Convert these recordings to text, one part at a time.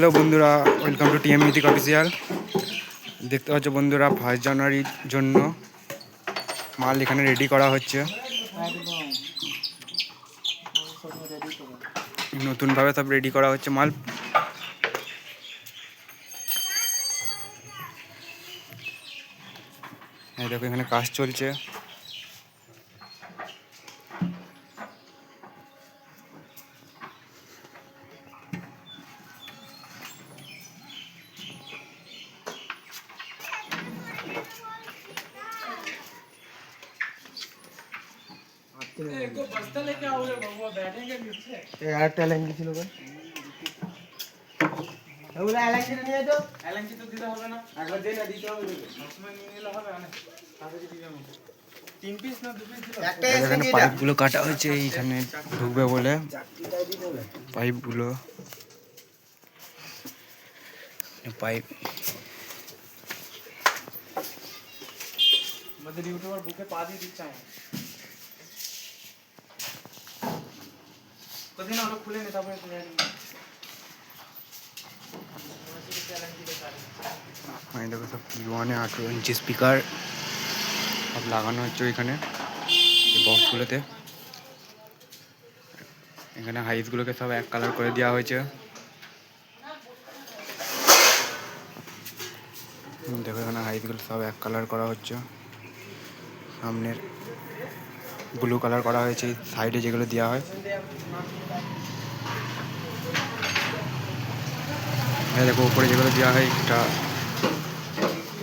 Hello বন্ধুরা welcome to TM mythic official দেখতে পাচ্ছ বন্ধুরা ফার্স্ট জানুয়ারির জন্য মাল এখানে রেডি করা হচ্ছে। নতুনভাবে সব রেডি করা হচ্ছে মাল। দেখো, এখানে কাজ চলছে। আর ট্যালেন্ট ছিল কোন ওগুলো অ্যালাইন নিয়ে তো। একবার দে না। দিতে হবে একটা এখানে পাইপগুলো কাটা হয়েছে এইখানে ঢুকবে বলে। পাইপগুলো পাইপ আমাদের ইউটিউবার বুকে পা দিয়ে দিচ্ছে আমি দেখো সব ওয়ানে আঠেরো ইঞ্চি স্পিকার সব লাগানো হচ্ছে ওইখানে বক্সগুলোতে এখানে হাইসগুলোকে সব এক কালার করে দেওয়া হয়েছে। দেখো এখানে হাইসগুলো সব এক কালার করা হচ্ছে। সামনের ব্লু কালার করা হয়েছে সাইডে যেগুলো দেওয়া হয়। দেখো উপরে যেগুলো দেওয়া হয়, একটা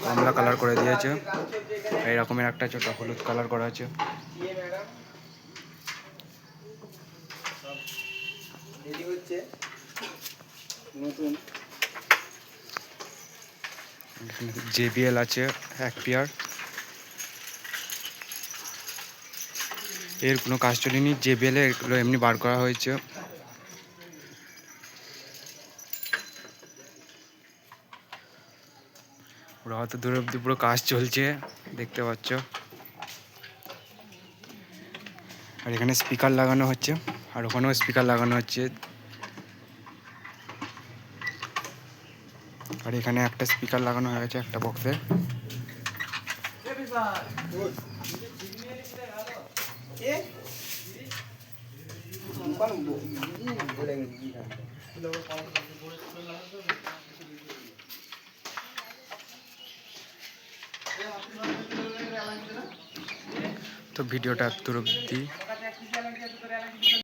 কমলা কালার করে দিয়েছে। এই রকমের একটা ছোট হলুদ কালার করা আছে। জেবিএল আছে, এক পেয়ার এর কোনো কাজ চলেনি যে বেলে এগুলো এমনি বার করা হয়েছে। পুরো হয়তো দূর অব্দি পুরো কাজ চলছে, দেখতে পাচ্ছ। আর এখানে স্পিকার লাগানো হচ্ছে, আর ওখানেও স্পিকার লাগানো হচ্ছে। আর এখানে একটা স্পিকার লাগানো হয়ে গেছে একটা বক্সে তো ভিডিওটা দূর অব্দি